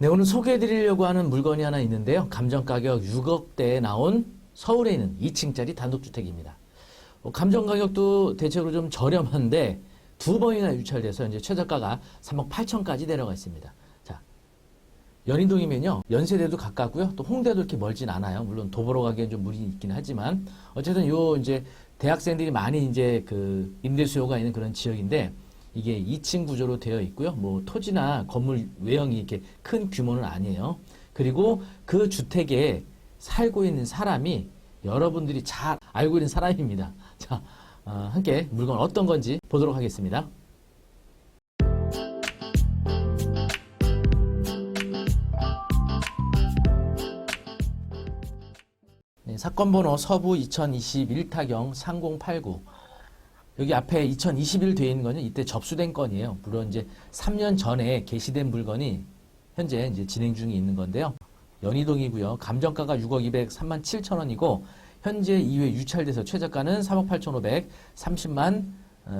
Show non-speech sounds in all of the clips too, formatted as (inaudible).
네, 오늘 소개해드리려고 하는 물건이 하나 있는데요. 감정 가격 6억대에 나온 서울에 있는 2층짜리 단독주택입니다. 어, 감정 가격도 대체로 좀 저렴한데 두 번이나 유찰돼서 이제 최저가가 3억 8천까지 내려가 있습니다. 자, 연희동이면요. 연세대도 가깝고요. 또 홍대도 이렇게 멀진 않아요. 물론 도보로 가기엔 좀 무리 있긴 하지만 어쨌든 요 이제 대학생들이 많이 이제 그 임대 수요가 있는 그런 지역인데 이게 2층 구조로 되어 있고요. 뭐 토지나 건물 외형이 이렇게 큰 규모는 아니에요. 그리고 그 주택에 살고 있는 사람이 여러분들이 잘 알고 있는 사람입니다. (laughs) 자, 어, 함께 물건 어떤 건지 보도록 하겠습니다. 네, 사건 번호 서부 2021타경 3089. 여기 앞에 2021 되어 있는 거는 이때 접수된 건이에요. 물론 이제 3년 전에 게시된 물건이 현재 이제 진행 중에 있는 건데요. 연희동이고요. 감정가가 6억 203만 7천 원이고 현재 2회 유찰돼서 최저가는 3억 8천 530만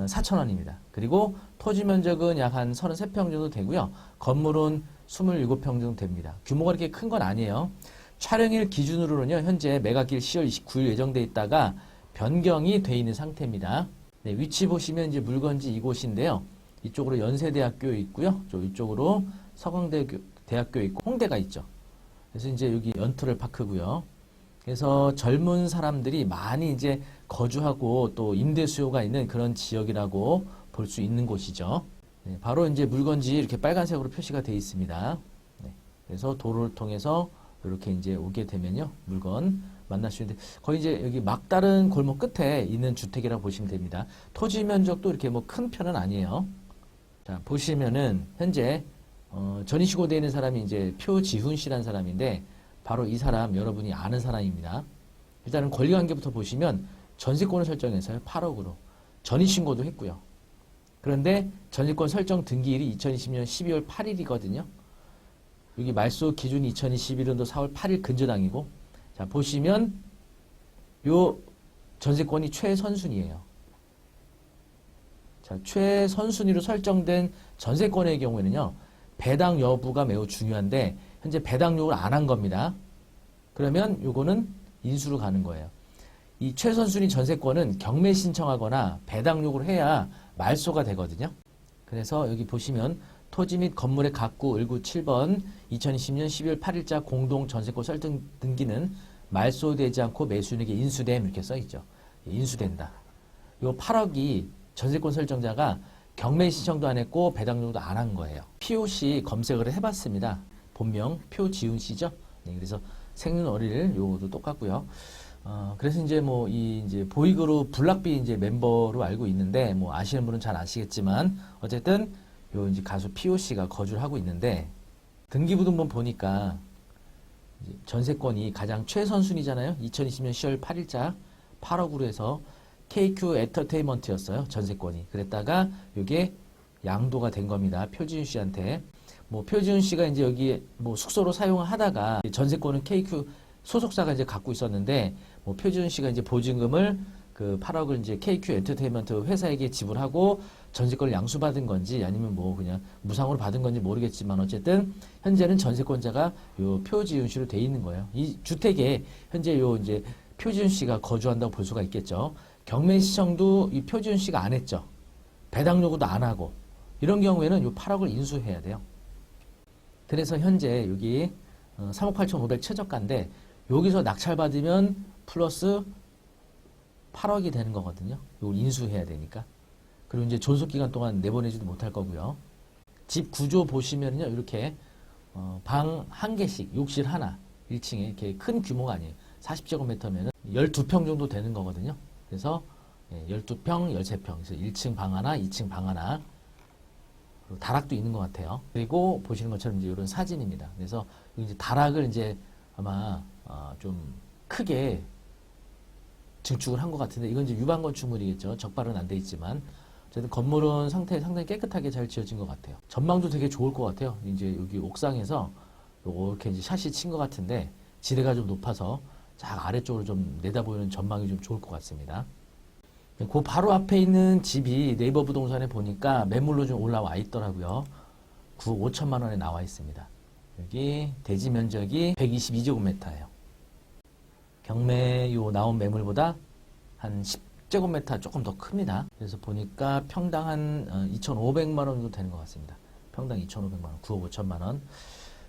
4천 원입니다. 그리고 토지 면적은 약 한 33평 정도 되고요. 건물은 27평 정도 됩니다. 규모가 그렇게 큰 건 아니에요. 촬영일 기준으로는요. 현재 매각일 10월 29일 예정돼 있다가 변경이 돼 있는 상태입니다. 네, 위치 보시면 이제 물건지 이곳인데요. 이쪽으로 연세대학교 있고요. 저 이쪽으로 서강대 대학교 있고 홍대가 있죠. 그래서 이제 여기 연트럴 파크고요. 그래서 젊은 사람들이 많이 이제 거주하고 또 임대 수요가 있는 그런 지역이라고 볼 수 있는 곳이죠. 네, 바로 이제 물건지 이렇게 빨간색으로 표시가 되어 있습니다. 네, 그래서 도로를 통해서 이렇게 이제 오게 되면요. 물건 만날 수 있는데 거의 이제 여기 막다른 골목 끝에 있는 주택이라고 보시면 됩니다. 토지 면적도 이렇게 뭐 큰 편은 아니에요. 자, 보시면은 현재 어, 전이시고되어 있는 사람이 이제 표지훈 씨라는 사람인데 바로 이 사람 여러분이 아는 사람입니다. 일단은 권리관계부터 보시면 전세권을 설정해서요. 8억으로 전입신고도 했고요. 그런데 전세권 설정 등기일이 2020년 12월 8일이거든요. 여기 말소 기준 2021년도 4월 8일 근저당이고 자 보시면 요 전세권이 최선순위예요. 자 최선순위로 설정된 전세권의 경우에는요. 배당 여부가 매우 중요한데 현재 배당 요구를 안 한 겁니다. 그러면 요거는 인수로 가는 거예요. 이 최선순위 전세권은 경매 신청하거나 배당 요구를 해야 말소가 되거든요. 그래서 여기 보시면 토지 및 건물의 각구 1구 7번 2020년 12월 8일자 공동 전세권 설정 등기는 말소되지 않고 매수인에게 인수됨 이렇게 써 있죠. 인수된다. 요 8억이 전세권 설정자가 경매 신청도 안 했고 배당 요구도 안 한 거예요. POC 검색을 해봤습니다. 본명 표지훈 씨죠. 네, 그래서 생년월일 요것도 똑같고요. 어, 그래서 이제 뭐 이 이제 보이그룹 블락비 이제 멤버로 알고 있는데 뭐 아시는 분은 잘 아시겠지만 어쨌든 요 이제 가수 POC가 거주를 하고 있는데 등기부등본 보니까 전세권이 가장 최선순위잖아요. 2020년 10월 8일자 8억으로 해서 KQ 에터테인먼트였어요. 전세권이. 그랬다가 이게 양도가 된 겁니다. 표지윤 씨한테. 뭐 표지윤 씨가 이제 여기 뭐 숙소로 사용을 하다가 전세권은 KQ 소속사가 이제 갖고 있었는데 뭐 표지윤 씨가 이제 보증금을 그 8억을 이제 KQ 엔터테인먼트 회사에게 지불하고 전세권을 양수받은 건지 아니면 뭐 그냥 무상으로 받은 건지 모르겠지만 어쨌든 현재는 전세권자가 요 표지윤 씨로 돼 있는 거예요. 이 주택에 현재 요 이제 표지윤 씨가 거주한다고 볼 수가 있겠죠. 경매 시청도 이 표지윤 씨가 안 했죠. 배당 요구도 안 하고 이런 경우에는 요 8억을 인수해야 돼요. 그래서 현재 여기 3억 8천5백 최저가인데 여기서 낙찰받으면 플러스 8억이 되는 거거든요. 이걸 인수해야 되니까. 그리고 이제 존속 기간 동안 내보내지도 못할 거고요. 집 구조 보시면요. 이렇게 어, 방 한 개씩 욕실 하나 1층에 이렇게 큰 규모가 아니에요. 40제곱미터면 12평 정도 되는 거거든요. 그래서 예, 12평, 13평. 그래서 1층 방 하나, 2층 방 하나. 다락도 있는 것 같아요. 그리고 보시는 것처럼 이제 이런 사진입니다. 그래서 이제 다락을 이제 아마 어, 좀 크게 증축을 한 것 같은데 이건 이제 유방 건축물이겠죠. 적발은 안 돼 있지만 어쨌든 건물은 상태 상당히 깨끗하게 잘 지어진 것 같아요. 전망도 되게 좋을 것 같아요. 이제 여기 옥상에서 이렇게 이제 샷이 친 것 같은데 지대가 좀 높아서 쫙 아래쪽으로 좀 내다보이는 전망이 좀 좋을 것 같습니다. 그 바로 앞에 있는 집이 네이버 부동산에 보니까 매물로 좀 올라와 있더라고요. 9, 5천만 원에 나와 있습니다. 여기 대지 면적이 122제곱미터예요. 경매 요 나온 매물보다 한10 제곱미터 조금 더 큽니다. 그래서 보니까 평당 한 어, 2,500만 원 정도 되는 것 같습니다. 평당 2,500만 원, 9억 5천만 원.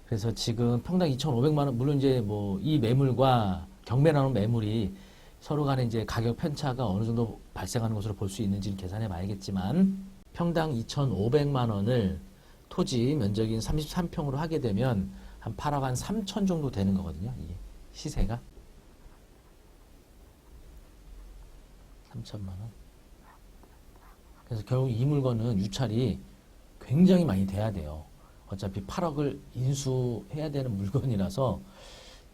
그래서 지금 평당 2,500만 원, 물론 이제 뭐 이 매물과 경매 나온 매물이 서로 간에 이제 가격 편차가 어느 정도 발생하는 것으로 볼 수 있는지는 계산해 봐야겠지만 평당 2,500만 원을 토지 면적인 33평으로 하게 되면 한 8억 한 3천 정도 되는 거거든요. 이게 시세가 3천만 원. 그래서 결국 이 물건은 유찰이 굉장히 많이 돼야 돼요. 어차피 8억을 인수해야 되는 물건이라서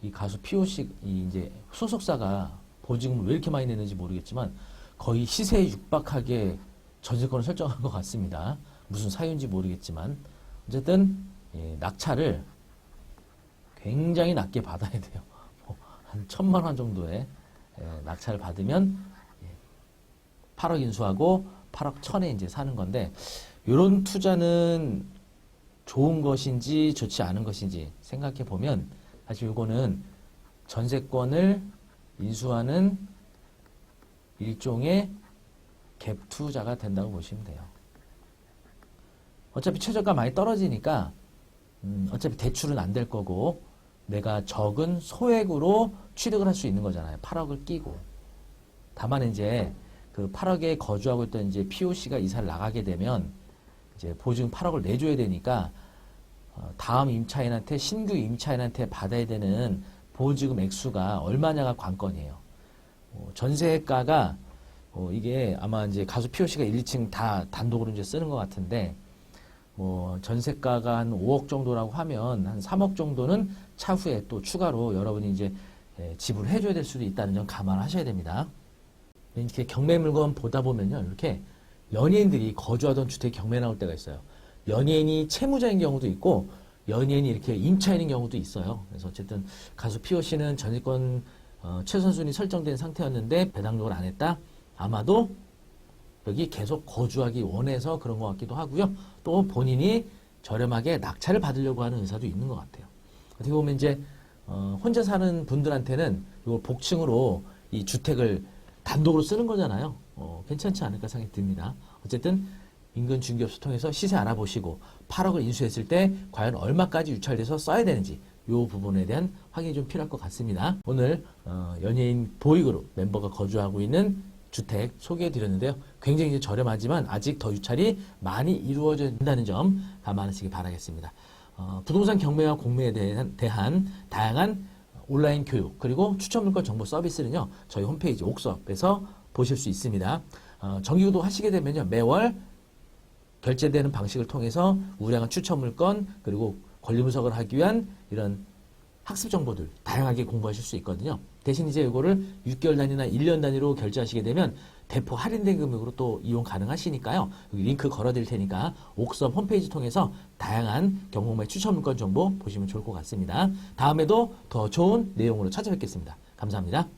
이 가수 POC 이 이제 소속사가 보증금을 왜 이렇게 많이 내는지 모르겠지만 거의 시세에 육박하게 전세권을 설정한 것 같습니다. 무슨 사유인지 모르겠지만 어쨌든 예, 낙찰을 굉장히 낮게 받아야 돼요. 뭐 한 천만 원 정도의 예, 낙찰을 받으면 예, 8억 인수하고 8억 천에 이제 사는 건데 이런 투자는 좋은 것인지 좋지 않은 것인지 생각해 보면 사실 이거는 전세권을 인수하는 일종의 갭 투자가 된다고 보시면 돼요. 어차피 최저가 많이 떨어지니까 음, 어차피 대출은 안 될 거고 내가 적은 소액으로 취득을 할 수 있는 거잖아요. 8억을 끼고. 다만 이제 그 8억에 거주하고 있던 이제 POC가 이사를 나가게 되면 이제 보증 8억을 내줘야 되니까 어, 다음 임차인한테 신규 임차인한테 받아야 되는 보증금 액수가 얼마냐가 관건이에요. 어, 전세가가 어, 이게 아마 이제 가수 POC가 1, 2층 다 단독으로 이제 쓰는 것 같은데 뭐 전세가가 한 5억 정도라고 하면 한 3억 정도는 차후에 또 추가로 여러분이 이제 예, 지불해 줘야 될 수도 있다는 점 감안하셔야 됩니다. 이렇게 경매 물건 보다 보면요. 이렇게 연예인들이 거주하던 주택 경매 나올 때가 있어요. 연예인이 채무자인 경우도 있고 연예인이 이렇게 임차인인 경우도 있어요. 그래서 어쨌든 가수 피오 씨는 전세권 어, 최선 순위 설정된 상태였는데 배당록을 안 했다. 아마도 여기 계속 거주하기 원해서 그런 것 같기도 하고요. 또 본인이 저렴하게 낙찰을 받으려고 하는 의사도 있는 것 같아요. 어떻게 보면 이제 어, 혼자 사는 분들한테는 이걸 복층으로 이 주택을 단독으로 쓰는 거잖아요. 어, 괜찮지 않을까 생각이 듭니다. 어쨌든 인근 중개업소 통해서 시세 알아보시고 8억을 인수했을 때 과연 얼마까지 유찰돼서 써야 되는지 이 부분에 대한 확인이 좀 필요할 것 같습니다. 오늘 어, 연예인 보이그룹 멤버가 거주하고 있는 주택 소개해 드렸는데요. 굉장히 저렴하지만 아직 더 유찰이 많이 이루어진다는 점 감안하시기 바라겠습니다. 어, 부동산 경매와 공매에 대한, 대한 다양한 온라인 교육 그리고 추천 물건 정보 서비스는요 저희 홈페이지 옥수업에서 보실 수 있습니다. 어, 정기구독 하시게 되면요 매월 결제되는 방식을 통해서 우량한 추천 물건 그리고 권리 분석을 하기 위한 이런 학습 정보들 다양하게 공부하실 수 있거든요. 대신 이제 이거를 6개월 단위나 1년 단위로 결제하시게 되면 대폭 할인된 금액으로 또 이용 가능하시니까요. 링크 걸어드릴 테니까 옥수업 홈페이지 통해서 다양한 경공매 추천 물건 정보 보시면 좋을 것 같습니다. 다음에도 더 좋은 내용으로 찾아뵙겠습니다. 감사합니다.